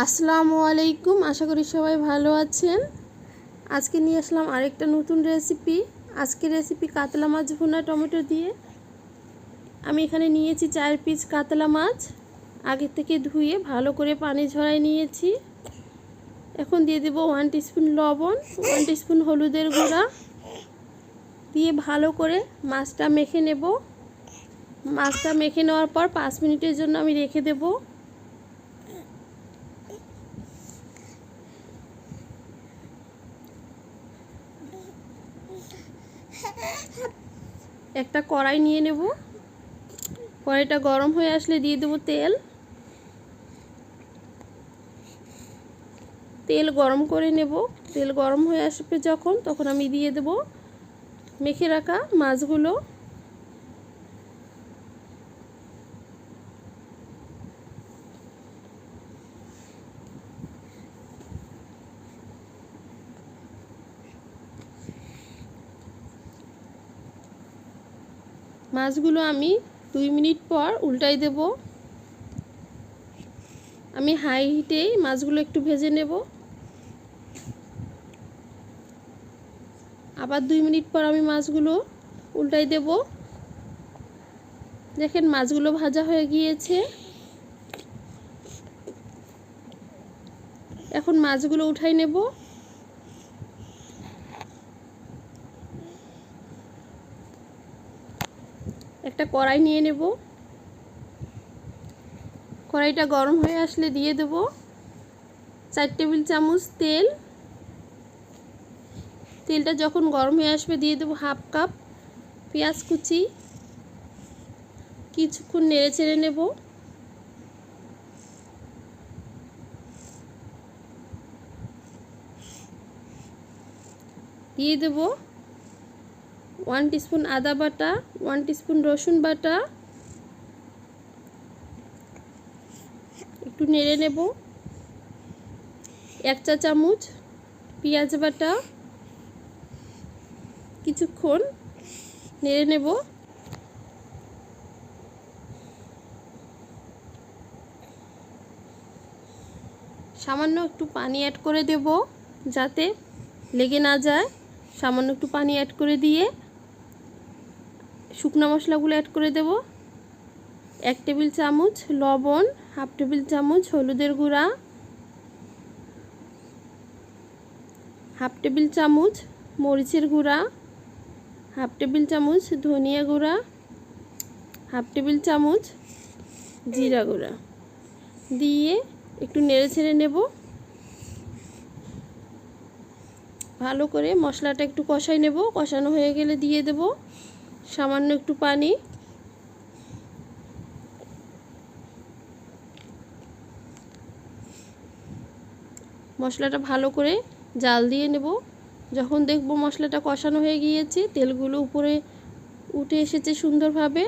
আসসালামু আলাইকুম, আশা করি সবাই ভালো আছেন। আজকে নিয়ে আসলাম আরেকটা নতুন রেসিপি আজকে রেসিপি কাতলা মাছ ভুনা টমেটো দিয়ে। আমি এখানে নিয়েছি চার পিস কাতলা মাছ। আগে থেকে ধুয়ে ভালো করে পানি ঝরাই নিয়েছি। এখন দিয়ে দেব ওয়ান টিস্পুন লবণ ওয়ান টিস্পুন হলুদের গুঁড়া। দিয়ে ভালো করে মাছটা মেখে নেব। মাছটা মেখে নেওয়ার পর পাঁচ মিনিটের জন্য আমি রেখে দেবো। একটা কড়াই নিয়ে নেব। কড়াইটা গরম হয়ে আসলে দিয়ে দেবো তেল। তেল গরম করে নেব। তেল গরম হয়ে আসবে যখন, তখন আমি দিয়ে দেব মেখে রাখা মাছগুলো। মাছগুলো আমি দুই মিনিট পর উল্টাই দেব। আমি হাই হিটেই মাছগুলো একটু ভেজে নেব। আবার দুই মিনিট পর আমি মাছগুলো উল্টাই দেব। দেখেন মাছগুলো ভাজা হয়ে গিয়েছে। এখন মাছগুলো উঠাই নেব। একটা কড়াই নিয়ে নেব। কড়াইটা গরম হয়ে আসলে দিয়ে দেব। চার টেবিল চামচ তেল। তেলটা যখন গরম হয়ে আসবে দিয়ে দেবো হাফ কাপ পেঁয়াজ কুচি। কিছুক্ষণ নেড়ে চেড়ে নেব। দিয়ে দেবো ওয়ান টিস্পুন আদা বাটা, ওয়ান টিস্পুন রসুন বাটা। একটু নেড়ে নেব। এক চা চামচ পেঁয়াজ বাটা। কিছুক্ষণ নেড়ে নেব। সামান্য একটু পানি অ্যাড করে দেব যাতে লেগে না যায়। সামান্য একটু পানি অ্যাড করে দিয়ে শুকনো মশলাগুলো অ্যাড করে দেব। এক টেবিল চামচ লবণ, হাফ টেবিল চামচ হলুদের গুঁড়া, হাফ টেবিল চামচ মরিচের গুঁড়া, হাফ টেবিল চামচ ধনিয়া গুঁড়া, হাফ টেবিল চামচ জিরা গুঁড়া। দিয়ে একটু নেড়ে ছেড়ে নেব। ভালো করে মশলাটা একটু কষাই নেব। কষানো হয়ে গেলে দিয়ে দেব। সামান্য একটু পানি। মশলাটা ভালো করে জাল দিয়ে নেব। যখন দেখব মশলাটা কষানো হয়ে গিয়েছে, তেলগুলো উপরে উঠে এসেছে সুন্দরভাবে,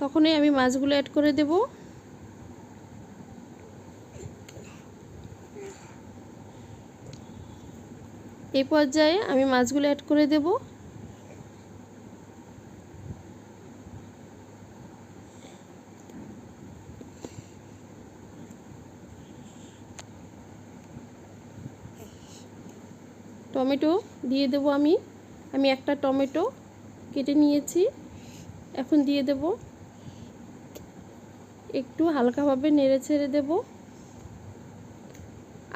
তখনই আমি মাছগুলো অ্যাড করে দেব। এই পর্যায়ে আমি মাছগুলো অ্যাড করে দেব। টমেটো দিয়ে দেব আমি। আমি একটা টমেটো কেটে নিয়েছি। এখন দিয়ে দেব। একটু হালকাভাবে নেড়ে ছেড়ে দেব।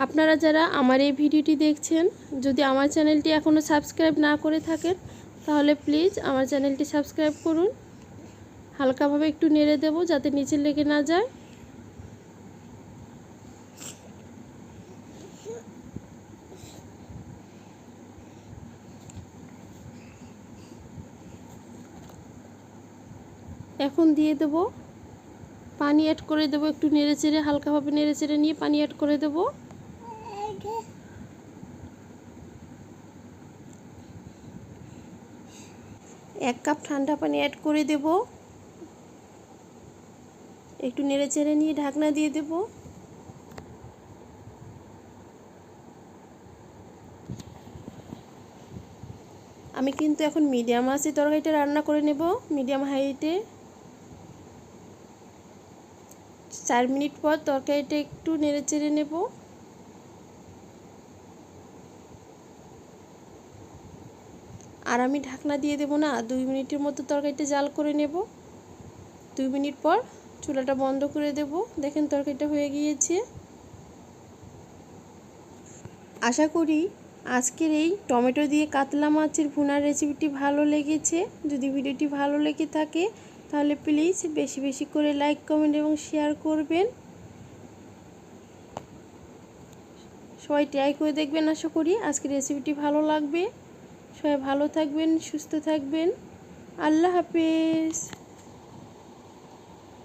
আপনারা যারা আমার এই ভিডিওটি দেখছেন, যদি আমার চ্যানেলটি এখনও সাবস্ক্রাইব না করে থাকেন, তাহলে প্লিজ আমার চ্যানেলটি সাবস্ক্রাইব করুন। হালকাভাবে একটু নেড়ে দেব যাতে নিচে লেগে না যায়। এখন দিয়ে দেব। পানি অ্যাড করে দেব একটু নেড়ে চেড়ে হালকাভাবে নেড়ে চেড়ে নিয়ে পানি অ্যাড করে দেব। এক কাপ ঠান্ডা পানি অ্যাড করে দেব। একটু নেড়ে চেড়ে নিয়ে ঢাকনা দিয়ে দেব। আমি কিন্তু এখন মিডিয়াম আছে তরকারিটা রান্না করে নেব মিডিয়াম হাইটে চার মিনিট পর তরকারিটা একটু নেড়ে চেড়ে নেব। আর আমি ঢাকনা দিয়ে দেবো না, দুই মিনিটের মতো তরকারিটা জাল করে নেব। দুই মিনিট পর চুলাটা বন্ধ করে দেব। দেখেন তরকারিটা হয়ে গিয়েছে। আশা করি আজকের এই টমেটো দিয়ে কাতলা মাছের ভুনার রেসিপিটি ভালো লেগেছে। যদি ভিডিওটি ভালো লেগে থাকে তাহলে প্লিজ বেশি বেশি করে লাইক কমেন্ট এবং শেয়ার করবেন। সবাই ট্রাই করে দেখবেন আশা করি। আজকের রেসিপিটি ভালো লাগবে। সবাই ভালো থাকবেন, সুস্থ থাকবেন। আল্লাহ হাফেজ।